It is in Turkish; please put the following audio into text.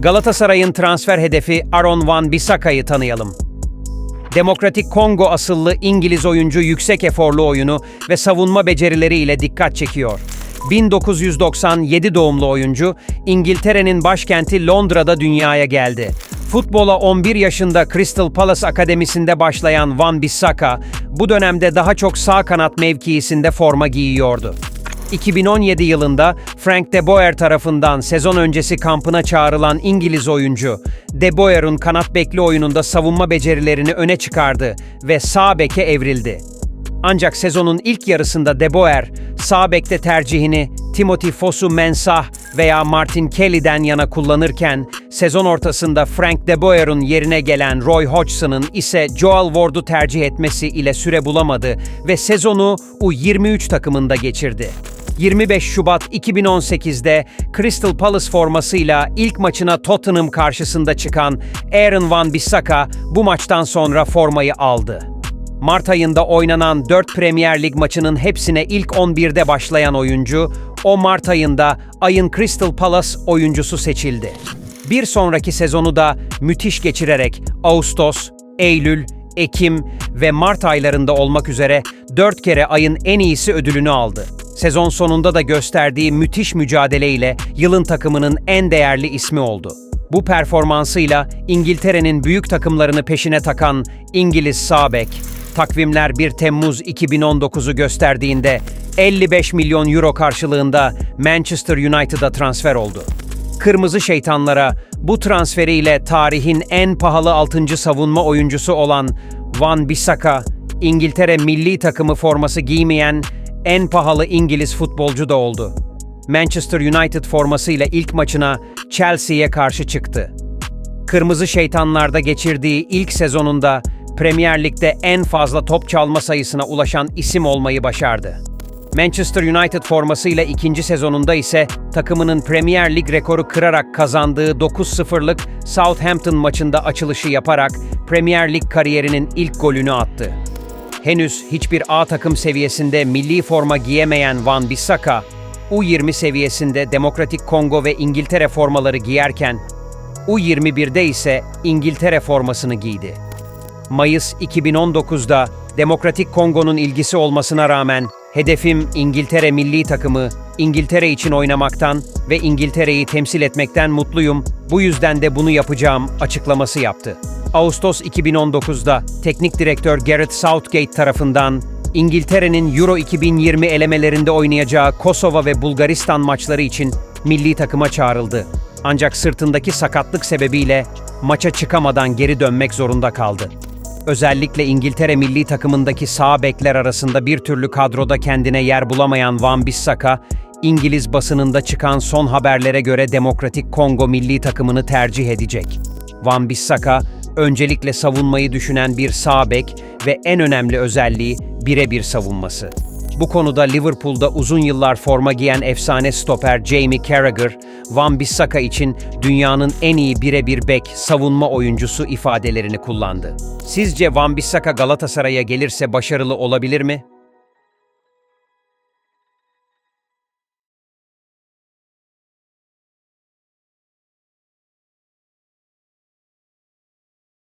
Galatasaray'ın transfer hedefi Aaron Van Bissaka'yı tanıyalım. Demokratik Kongo asıllı İngiliz oyuncu yüksek eforlu oyunu ve savunma becerileriyle dikkat çekiyor. 1997 doğumlu oyuncu, İngiltere'nin başkenti Londra'da dünyaya geldi. Futbola 11 yaşında Crystal Palace Akademisi'nde başlayan Van Bissaka, bu dönemde daha çok sağ kanat mevkiisinde forma giyiyordu. 2017 yılında Frank de Boer tarafından sezon öncesi kampına çağrılan İngiliz oyuncu, De Boer'un kanat bekli oyununda savunma becerilerini öne çıkardı ve sağ beke evrildi. Ancak sezonun ilk yarısında De Boer, sağ bekte tercihini Timothy Fosu Mensah veya Martin Kelly'den yana kullanırken, sezon ortasında Frank De Boer'un yerine gelen Roy Hodgson'ın ise Joel Ward'u tercih etmesi ile süre bulamadı ve sezonu U23 takımında geçirdi. 25 Şubat 2018'de Crystal Palace formasıyla ilk maçına Tottenham karşısında çıkan Aaron Van Bissaka bu maçtan sonra formayı aldı. Mart ayında oynanan 4 Premier Lig maçının hepsine ilk 11'de başlayan oyuncu, o Mart ayında ayın Crystal Palace oyuncusu seçildi. Bir sonraki sezonu da müthiş geçirerek Ağustos, Eylül, Ekim ve Mart aylarında olmak üzere 4 kere ayın en iyisi ödülünü aldı. Sezon sonunda da gösterdiği müthiş mücadeleyle yılın takımının en değerli ismi oldu. Bu performansıyla İngiltere'nin büyük takımlarını peşine takan İngiliz sağ bek, takvimler 1 Temmuz 2019'u gösterdiğinde 55 milyon euro karşılığında Manchester United'a transfer oldu. Kırmızı Şeytanlara bu transferiyle tarihin en pahalı 6. savunma oyuncusu olan Van Bissaka, İngiltere milli takımı forması giymeyen en pahalı İngiliz futbolcu da oldu. Manchester United formasıyla ilk maçına Chelsea'ye karşı çıktı. Kırmızı Şeytanlar'da geçirdiği ilk sezonunda Premier Lig'de en fazla top çalma sayısına ulaşan isim olmayı başardı. Manchester United formasıyla ikinci sezonunda ise takımının Premier Lig rekoru kırarak kazandığı 9-0'lık Southampton maçında açılışı yaparak Premier Lig kariyerinin ilk golünü attı. Henüz hiçbir A takım seviyesinde milli forma giyemeyen Van Bissaka, U20 seviyesinde Demokratik Kongo ve İngiltere formaları giyerken, U21'de ise İngiltere formasını giydi. Mayıs 2019'da Demokratik Kongo'nun ilgisi olmasına rağmen hedefim İngiltere milli takımı, İngiltere için oynamaktan ve İngiltere'yi temsil etmekten mutluyum. Bu yüzden de bunu yapacağım açıklaması yaptı. Ağustos 2019'da teknik direktör Gareth Southgate tarafından İngiltere'nin Euro 2020 elemelerinde oynayacağı Kosova ve Bulgaristan maçları için milli takıma çağrıldı. Ancak sırtındaki sakatlık sebebiyle maça çıkamadan geri dönmek zorunda kaldı. Özellikle İngiltere milli takımındaki sağ bekler arasında bir türlü kadroda kendine yer bulamayan Van Bissaka, İngiliz basınında çıkan son haberlere göre Demokratik Kongo milli takımını tercih edecek. Van Bissaka, öncelikle savunmayı düşünen bir sağ bek ve en önemli özelliği birebir savunması. Bu konuda Liverpool'da uzun yıllar forma giyen efsane stoper Jamie Carragher, Van Bissaka için dünyanın en iyi birebir bek savunma oyuncusu ifadelerini kullandı. Sizce Van Bissaka Galatasaray'a gelirse başarılı olabilir mi?